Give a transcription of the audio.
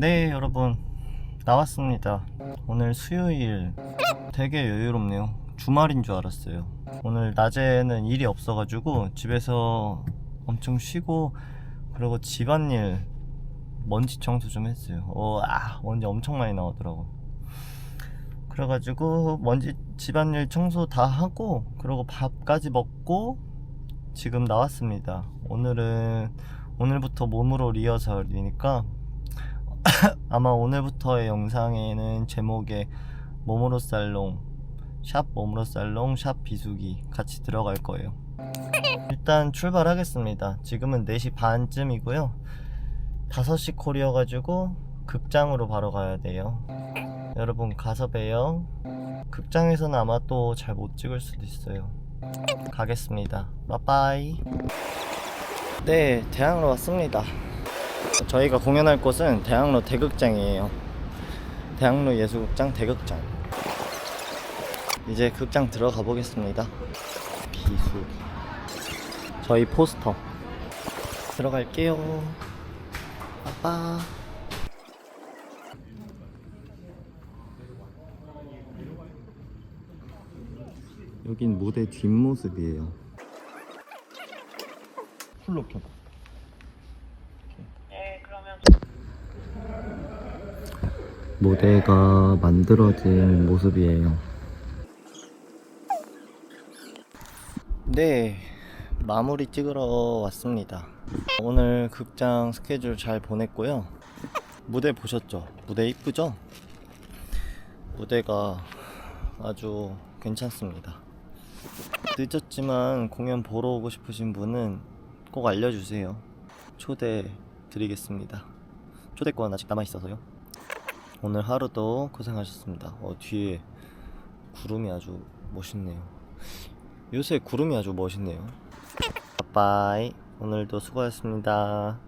네, 여러분. 나왔습니다. 오늘 수요일 되게 여유롭네요. 주말인 줄 알았어요. 오늘 낮에는 일이 없어가지고 집에서 엄청 쉬고 그리고 집안일 먼지 청소 좀 했어요. 어, 아, 먼지 엄청 많이 나오더라고. 그래가지고 먼지 집안일 청소 다 하고 그리고 밥까지 먹고 지금 나왔습니다. 오늘은 오늘부터 몸으로 리허설이니까 아마 오늘부터의 영상에는 제목에 몸으로 살롱 샵 몸으로 살롱 샵 비수기 같이 들어갈 거예요. 일단 출발하겠습니다. 지금은 4시 반쯤이고요. 5시 콜이어 가지고 극장으로 바로 가야 돼요. 여러분 가서 봬요. 극장에서는 아마 또 잘 못 찍을 수도 있어요. 가겠습니다. 빠빠이. 네, 대학로 왔습니다. 저희가 공연할 곳은 대학로 대극장이에요. 대학로 예술극장 대극장. 이제 극장 들어가 보겠습니다. 비수. 저희 포스터. 들어갈게요. 빠빠. 여긴 무대 뒷모습이에요. 풀로 켜. 무대가 만들어진 모습이에요. 네, 마무리 찍으러 왔습니다. 오늘 극장 스케줄 잘 보냈고요. 무대 보셨죠? 무대 이쁘죠? 무대가 아주 괜찮습니다. 늦었지만 공연 보러 오고 싶으신 분은 꼭 알려주세요. 초대 드리겠습니다. 초대권 아직 남아있어서요. 오늘 하루도 고생하셨습니다. 어, 뒤에 구름이 아주 멋있네요. 요새 구름이 아주 멋있네요. 빠빠이. 오늘도 수고하셨습니다.